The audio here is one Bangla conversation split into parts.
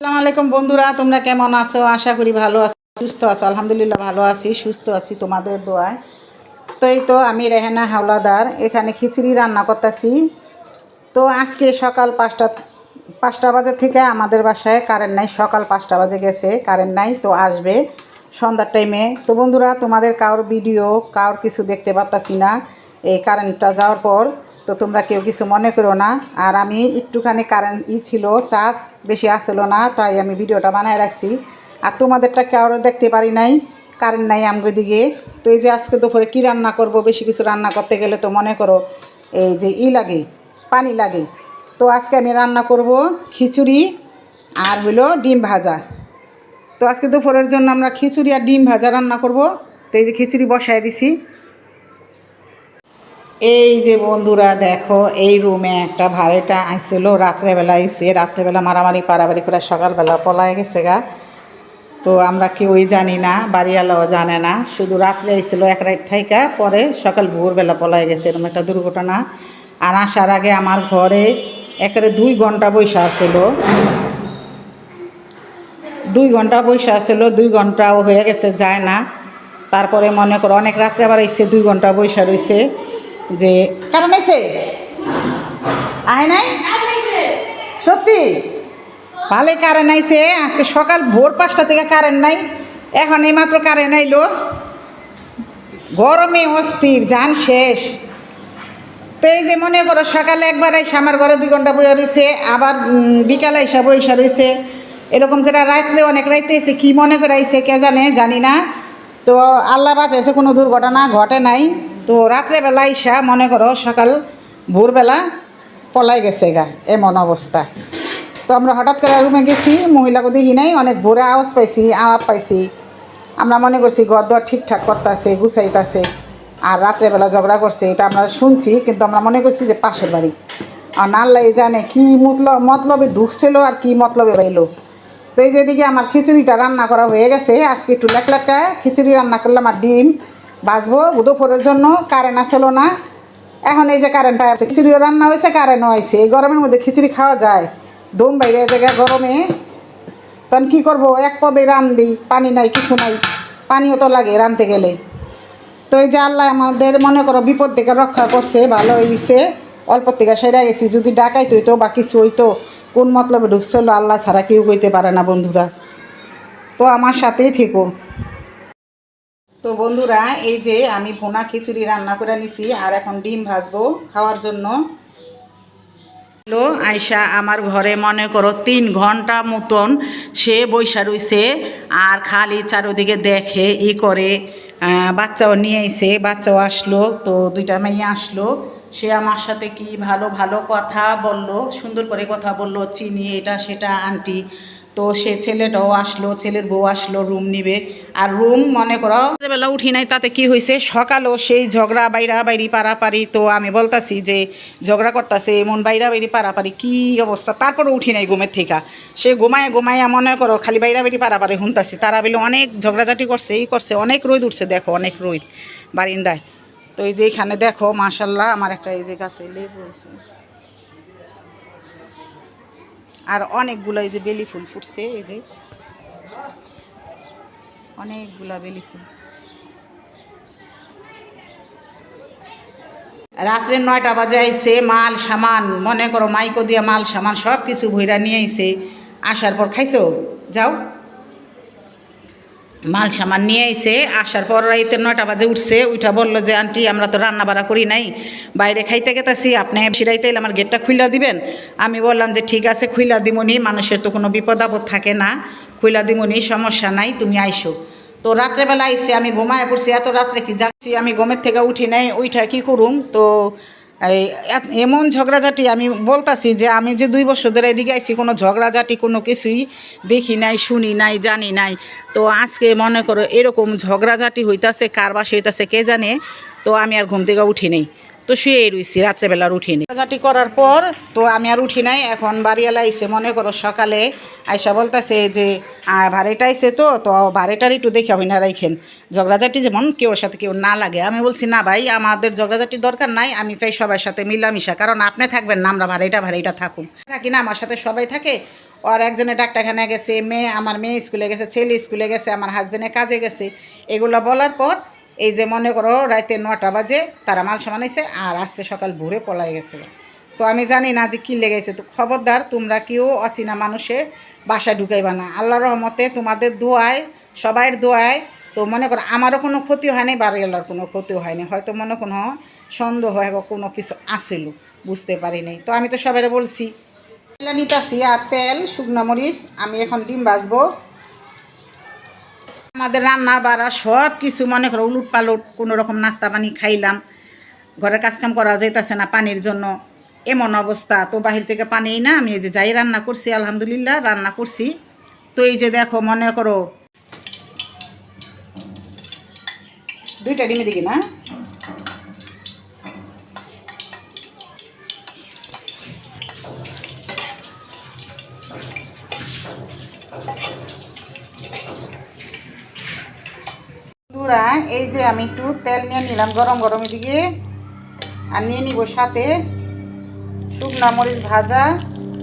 আসসালামু আলাইকুম বন্ধুরা, তোমরা কেমন আছো? আশা করি ভালো আছো, সুস্থ আছো। আলহামদুলিল্লাহ ভালো আছি, সুস্থ আছি তোমাদের দোয়ায়। তো এই তো আমি রেহানা হাওলাদার, এখানে খিচুড়ি রান্না করতেছি। তো আজকে সকাল পাঁচটা পাঁচটা বাজে থেকে আমাদের বাসায় কারেন্ট নাই, সকাল পাঁচটা বাজে গেছে কারেন্ট নাই, তো আসবে সন্ধ্যার টাইমে তো বন্ধুরা, তোমাদের কারোর ভিডিও কারোর কিছু দেখতে পারতাছি না, এই কারেন্টটা যাওয়ার পর। তো তোমরা কেউ কিছু মনে করো না। আর আমি একটুখানি কারেন্ট ই ছিল, চার্জ বেশি আসলো না, তাই আমি ভিডিওটা বানায় রাখছি। আর তোমাদেরটা কারও দেখতে পারি নাই? কারেন্ট নাই আমগো দিকে তো এই যে আজকে দুপুরে কী রান্না করব, বেশি কিছু রান্না করতে গেলে তো মনে করো, এই যে ই লাগে, পানি লাগে। তো আজকে আমি রান্না করব খিচুড়ি আর হলো ডিম ভাজা। তো আজকে দুপুরের জন্য আমরা খিচুড়ি আর ডিম ভাজা রান্না করব। তো এই যে খিচুড়ি বসায় দিছি। এই যে বন্ধুরা দেখো, এই রুমে একটা ভাড়াটা আইছিল, রাত্রেবেলা আইসে রাত্রেবেলা মারামারি, পারাবারি করে সকালবেলা পলায় গেছে গা। তো আমরা কেউই জানি না, বাড়িওয়ালাও জানে না, শুধু রাত্রে আইছিল এক রাত থাইকা, পরে সকাল ভোরবেলা পলায় গেছে, এরকম একটা দুর্ঘটনা। আর আসার আগে আমার ঘরে একেবারে দুই ঘণ্টা বৈশা ছিল দুই ঘণ্টা বৈশা ছিল দুই ঘন্টাও হয়ে গেছে, যায় না। তারপরে মনে করো অনেক রাত্রে আবার এসে দুই ঘণ্টা বৈশা রয়েছে যে কারণ এসে আয় নাই? সত্যি? ভালো কারেন্ট আইছে। আজকে সকাল ভোর পাঁচটা থেকে কারেন্ট নাই। এখন এইমাত্র কারেন্ট আইলো। গরমে অস্থির, যান শেষ। তো এই যে মনে করো, সকালে একবার এসে আমার ঘরে দুই ঘণ্টা বইয়া রয়েছে আবার বিকালে এসে বইসা রয়েছে এরকম করে রাত্রে অনেক রাইতে এসে কী মনে করে আইছে কে জানে, জানি না। তো আল্লাহ বাজ বাঁচাইছে, কোনো দুর্ঘটনা ঘটে নাই। তো রাত্রেবেলা ইসা মনে করো সকাল ভোরবেলা পলাই গেছে গা, এমন অবস্থা। তো আমরা হঠাৎ করে রুমে গেছি মহিলাকে দেখি নাই, অনেক ভোরে আওয়াজ পাইছি আওয়াজ পাইছি। আমরা মনে করছি ঘর দর ঠিকঠাক করতেছে, গুছাইতেছে, আর রাত্রেবেলা ঝগড়া করছে, এটা আমরা শুনছি, কিন্তু আমরা মনে করছি যে পাশের বাড়ি। আর নাল্লাই জানে কি মতলব মতলবে ঢুকছিল আর কি মতলবে বাইলো। তো এই যেদিকে আমার খিচুড়িটা রান্না করা হয়ে গেছে, আজকে একটু লেকা খিচুড়ি রান্না করলাম আর ডিম। বাজবো দুপুরের জন্য কারেন্ট আসলো না। এখন এই যে কারেন্টটা আছে, খিচুড়িও রান্না হয়েছে কারেন্টও হয়েছে এই গরমের মধ্যে খিচুড়ি খাওয়া যায়। দম বাইরে জায়গায় গরমে। তখন কী করব? এক পদে রান্ধি, পানি নাই, কিছু নাই। পানিও তো লাগে রাঁধতে গেলে। তো এই যে আল্লাহ আমাদের মনে করো বিপদ থেকে রক্ষা করছে, ভালো হয়েছে অল্প থেকে সেরা গেছি যদি ডাকাইতো তো বা কিছু হইতো, কোন মতলবে ঢুকছিল, আল্লাহ ছাড়া কেউ কইতে পারে না বন্ধুরা। তো আমার সাথেই থেকো। তো বন্ধুরা, এই যে আমি ভুনা খিচুড়ি রান্না করে নিছি আর এখন ডিম ভাজবো খাওয়ার জন্য। হ্যালো আয়সা আমার ঘরে মনে করো তিন ঘণ্টা মতন সে বৈশা রইছে আর খালি চারোদিকে দেখে ই করে বাচ্চাও নিয়ে এসে বাচ্চাও আসলো, তো দুইটা মেয়ে আসলো। সে আমার সাথে কি ভালো ভালো কথা বলল, সুন্দর করে কথা বলল, চিনি, এটা, সেটা, আন্টি। তো সে ছেলেটাও আসলো, ছেলের বউ আসলো রুম নিবে। আর রুম মনে করো উঠি নাই, তাতে কি হয়েছে সকালও সেই ঝগড়া বাইরা বাইরি পারাপারি। তো আমি বলতাছি যে ঝগড়া করতেছে, এমন বাইরা বাইরি পারাপারি কি অবস্থা? তারপরে উঠি নাই ঘুমের থেকে। সে ঘুমায় ঘুমায় মনে করো খালি বাইরা বাইরি পারাপারি শুনতাছি। তারা বলে, অনেক ঝগড়াঝাটি করছে, এই করছে, অনেক রোদ উঠছে, দেখো, অনেক রোদ বারিন্দায়। তো এই যে এখানে দেখো, মাশাল্লাহ, আমার একটা এই যে গাছে লেবু হয়েছে আর অনেকগুলো এই যে বেলি ফুল ফুটছে, এই যে। অনেকগুলা বেলি ফুল। রাত্রে নয়টা বাজে আইসে মাল সামান, মনে করো মাইকো দিয়ে মাল সামান সব কিছু ভইরা নিয়ে আইসে আসার পর খাইছো? যাও। মাল সামান নিয়ে আইসে আসার পর রাইতে নয়টা বাজে উঠছে। উঠা বলল যে, আন্টি, আমরা তো রান্না বাড়া করি নাই। বাইরে খাইতে গেতাছি। আপনি সিরাইতে আমার গেটটা খুইলা দিবেন? আমি বললাম যে, ঠিক আছে, খুইলা দিমনি। মানুষের তো কোনো বিপদ আপদ থাকে না। খুইলা দিমনি, সমস্যা নাই, তুমি আইসো। তো রাত্রেবেলা আইসে, আমি ঘুমায় পড়ছি। এত রাত্রে কি যাচ্ছি আমি ঘুমের থেকে উঠি নাই। উঠা কি করুম? তো এই এমন ঝগড়াঝাটি আমি বলতাছি যে আমি যে দুই বছর ধরে এদিকে আইছি, কোনো ঝগড়াঝাটি, কোনো কিছুই দেখি নাই, শুনি নাই, জানি নাই। তো আজকে মনে করো এরকম ঝগড়াঝাটি হইতাছে, কার বাসে হইতাছে কে জানে? তো আমি আর ঘুম থেকে উঠি নেই। তো শুয়ে রইছি রাত্রেবেলার উঠি নেই ঝগড়াঝাটি করার পর তো আমি আর উঠি নাই, এখন বাড়িওয়ালা আইসে মনে করো সকালে আইসা বলতাছে যে ভাড়েটা আইসে তো তো ভাড়েটার একটু দেখে হই না রাইখেন। ঝগড়াঝাটি যেমন কেউ সাথে কেউ না লাগে। আমি বলছি, না ভাই, আমাদের ঝগড়াঝাটির দরকার নাই, আমি চাই সবার সাথে মিলামিশা, কারণ আপনি থাকবেন না, আমরা ভাড়াইটা ভাড়াইটা থাকুন। থাকি না, আমার সাথে সবাই থাকে। আর একজনে ডাক্তারখানা গেছে, মেয়ে, আমার মেয়ে স্কুলে গেছে, ছেলে স্কুলে গেছে, আমার হাজবেন্ডে কাজে গেছে। এগুলো বলার পর এই যে মনে করো রাতে নটা বাজে, তারা মাল সামান আইছে আর আজকে সকাল ভোরে পলাই গেছে। তো আমি জানি না যে কী লেগেছে। তো খবরদার, তোমরা কেউ অচেনা মানুষে বাসায় ঢুকাইবা না। আল্লাহ রহমতে তোমাদের দোয়ায়, সবাইয়ের দোয়ায়, তো মনে করো আমারও কোনো ক্ষতি হয়নি, বাড়িওয়ালার কোনো ক্ষতি হয়নি। হয়তো মনে কোনো সন্দেহ হয় কোনো কিছু আসিল বুঝতে পারিনি। তো আমি তো সবাই বলছি নিতাছি আর তেল, শুকনো মরিচ, আমি এখন ডিম ভাজবো। আমাদের রান্না বাড়া সব কিছু মনে করো উলুট পালট, কোনো রকম নাস্তা পানি খাইলাম। ঘরের কাজকাম করা যেতেছে না পানির জন্য। এমন অবস্থা, তো বাহির থেকে পানি না আমি এই যে যাই রান্না করছি, আলহামদুলিল্লাহ রান্না করছি। তো এই যে দেখো, মনে করো দুইটা ডিমে দিকে না? বন্ধুরা এই যে আমি একটু তেল নিয়ে নিলাম গরম গরম এদিকে। আর নিয়ে নিব সাথে শুকনা মরিচ ভাজা।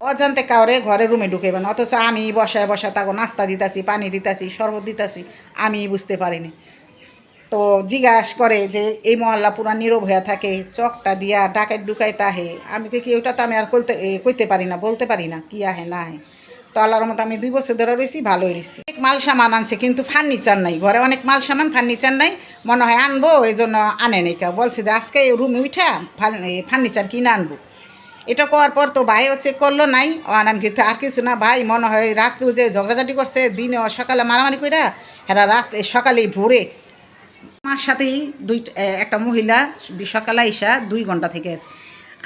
অজান্তে কাউরে ঘরে রুমে ঢুকেবেন অথচ আমি বসায় বসায় তাকে নাস্তা দিতাছি পানি দিতাছি শরবত দিতাছি আমি বুঝতে পারিনি। তো জিজ্ঞাস করে যে এই মহল্লা পুরা নীরব হয়ে থাকে চকটা দিয়া ডাকায় ঢুকাই তাহে আমি কি ওটা তো আমি আর করতে এ, কইতে পারি না বলতে পারি না কি আহে না তো আল্লাহর মতো আমি দুই বছর ধরে রয়েছি, ভালোই রয়েছি। অনেক মাল সামান আনছে, কিন্তু ফার্নিচার নাই। ঘরে অনেক মাল সামান ফার্নিচার নাই। মনে হয় আনব এই জন্য আনে নাই কেউ। বলছে যে আজকে এই রুমে উঠা ফার্নিচার কিনে আনব। এটা করার পর তো ভাই হচ্ছে করল নাই। আমি কিন্তু আর কিছু না। ভাই মনে হয় রাত্রে যে ঝগড়াঝাটি করছে, দিনে সকালে মারামারি কইরা, হেরা রাত সকালে ভোরে। আমার সাথেই দুই একটা মহিলা সকালে আইসা দুই ঘণ্টা থেকে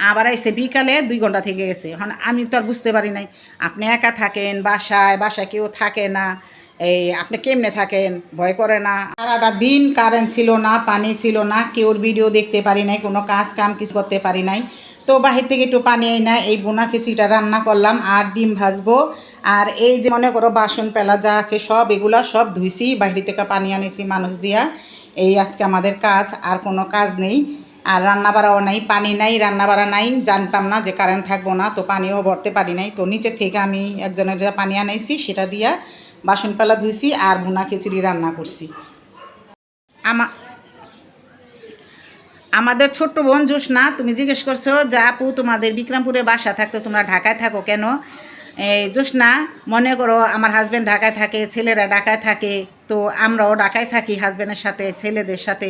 আবার এসে বিকালে দুই ঘণ্টা থেকে গেছে। এখন আমি তো আর বুঝতে পারি নাই। আপনি একা থাকেন বাসায় বাসায় কেউ থাকে না। এই আপনি কেমনে থাকেন? ভয় করে না। সারাটা দিন কারেন্ট ছিল না, পানি ছিল না, কেউর ভিডিও দেখতে পারি নাই, কোনো কাজ কাম কিছু করতে পারি নাই। তো বাহির থেকে একটু পানি এই না, এই বোনা খিচুড়িটা রান্না করলাম আর ডিম ভাজবো। আর এই যে মনে করো বাসন পেলা যা আছে সব, এগুলা সব ধুইছি, বাহির থেকে পানি আনেছি মানুষ দিয়া। এই আজকে আমাদের কাজ, আর কোনো কাজ নেই। আর রান্না বাড়াও নাই, পানি নাই রান্না বাড়া নাই, জানতাম না যে কারেন্ট থাকব না, তো পানিও ভরতে পারি নাই। তো নিচে থেকে আমি একজনের পানি আনাইছি, সেটা দিয়া বাসন পেলা ধুইছি আর ভুনা খিচুড়ি রান্না করছি। আমা আমাদের ছোট্ট বোন জোসনা, তুমি জিজ্ঞেস করছ যে, আপু, তোমাদের বিক্রমপুরে বাসা থাকতো, তোমরা ঢাকায় থাকো কেন? এই জোসনা, মনে করো আমার হাজব্যান্ড ঢাকায় থাকে, ছেলেরা ঢাকায় থাকে, তো আমরাও ঢাকায় থাকি হাজব্যান্ডের সাথে, ছেলেদের সাথে।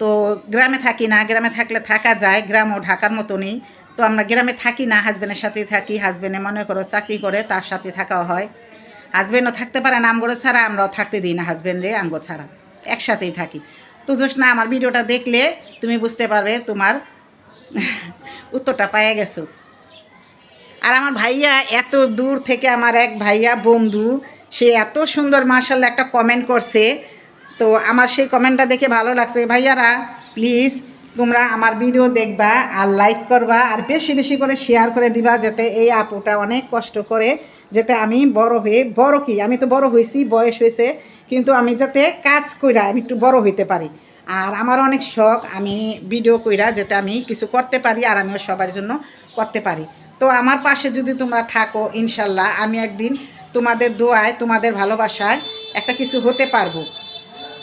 তো গ্রামে থাকি না, গ্রামে থাকলে থাকা যায়, গ্রামও ঢাকার মতো নেই তো আমরা গ্রামে থাকি না হাজব্যান্ডের সাথেই থাকি হাজব্যান্ডে মনে করো চাকরি করে, তার সাথে থাকাও হয়। হাজব্যান্ডও থাকতে পারে না, আমগো ছাড়া, আমরাও থাকতে দিই না হাজব্যান্ডে আমগো ছাড়া, একসাথেই থাকি। তো জোসনা আমার ভিডিওটা দেখলে তুমি বুঝতে পারবে তোমার উত্তরটা পাইয়া গেছো। আর আমার ভাইয়া এত দূর থেকে আমার এক ভাইয়া বন্ধু, সে এত সুন্দর মার্শাল্লাহ একটা কমেন্ট করছে। তো আমার সেই কমেন্টটা দেখে ভালো লাগছে। ভাইয়ারা প্লিজ তোমরা আমার ভিডিও দেখবা আর লাইক করবা আর বেশি বেশি করে শেয়ার করে দিবা যাতে এই আপুটা অনেক কষ্ট করে যাতে আমি বড় হয়ে, বড় কি? আমি তো বড় হয়েছি, বয়স হয়েছে, কিন্তু আমি যাতে কাজ কইরা আমি একটু বড় হইতে পারি। আর আমার অনেক শখ, আমি ভিডিও কইরা যাতে আমি কিছু করতে পারি আর আমিও সবার জন্য করতে পারি। তো আমার পাশে যদি তোমরা থাকো, ইনশাল্লাহ আমি একদিন তোমাদের দোয়ায়, তোমাদের ভালোবাসায় একটা কিছু হতে পারব।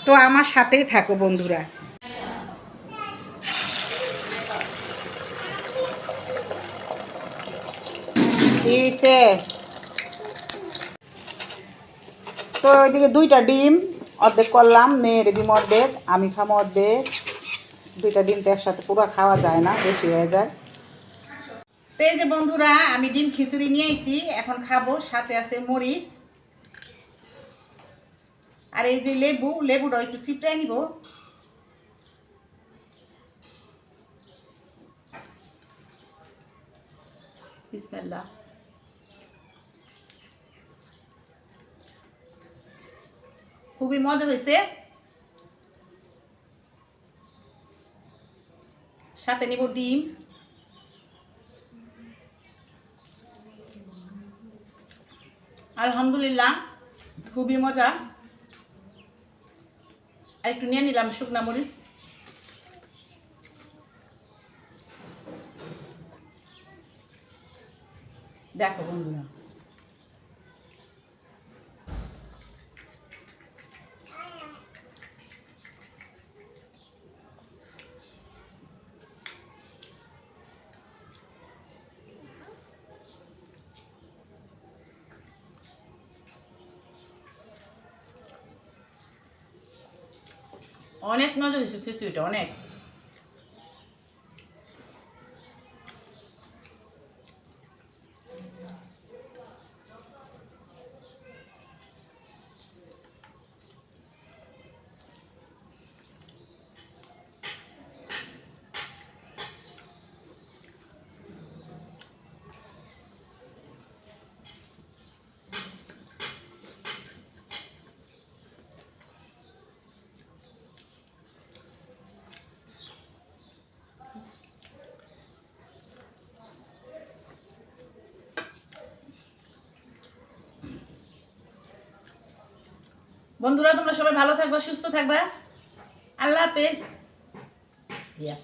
তো আমার সাথেই থাকো বন্ধুরা। তো ওইদিকে দুইটা ডিম অর্ধেক করলাম, মেয়ের ডিম অর্ধেক, আমি খামো অর্ধেক। দুইটা ডিম তো একসাথে পুরো খাওয়া যায় না, বেশি হয়ে যায়। তো এই যে বন্ধুরা, আমি ডিম খিচুড়ি নিয়ে আইছি, এখন খাব, সাথে আছে মরিচ। আর এই যে লেবু, লেবুটা একটু চিপটাই নিব। খুবই মজা হয়েছে। সাথে নিব ডিম। আলহামদুলিল্লাহ, খুবই মজা। আর একটু নিয়ে নিলাম শুকনা মরিচ দেখো বন্ধুরা অনেক মজা হয়েছে খিচুড়িটা অনেক। বন্ধুরা, তোমরা সবাই ভালো থাকবে, সুস্থ থাকবে। আল্লাহ হাফেজ। ইয়া।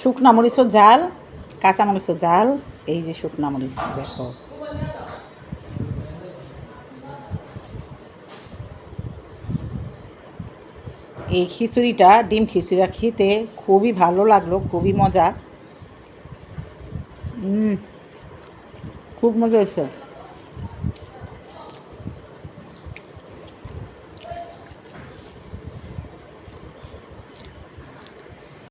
শুকনা মরিচও জাল কাঁচা মরিচও জাল এই যে শুকনা মরিচ, দেখো। এই খিচুড়িটা ডিম খিচুড়িটা খেতে খুবই ভালো লাগল খুবই মজা। খুব মজা হয়েছে।